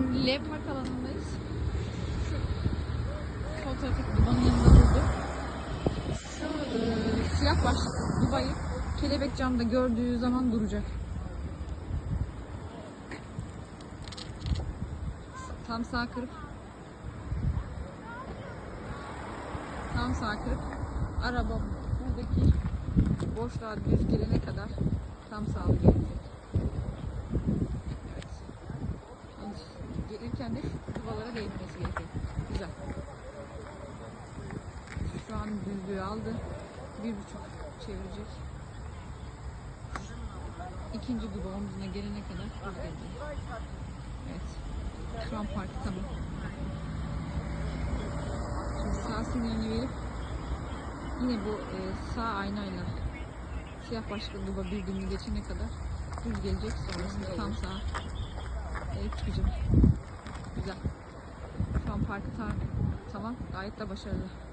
Şimdi L Park alanındayız. Şu sol dubanın yanında durdu. Şu e, siyah başlıklı dubayı kelebek camda gördüğü zaman duracak. Tam sağ kırıp tam sağ kırıp araba buradaki boşluğa düz gelene kadar tam sağlı gelecek. Evet. De şu duvalara değmesi gerekiyor. Güzel. Şu an düzlüğü aldı. Bir buçuk çevirecek. İkinci duba omzuna gelene kadar düz gelecek. Evet. Şu an parkı tamam. Şimdi sağ sinyalini verip yine bu e, sağ aynayla siyah başlıklı duba birbirini geçene kadar düz gelecek. Sonrasında tam sağ evet, çıkacak. Parkı tam, tamam. Gayet de başarılı.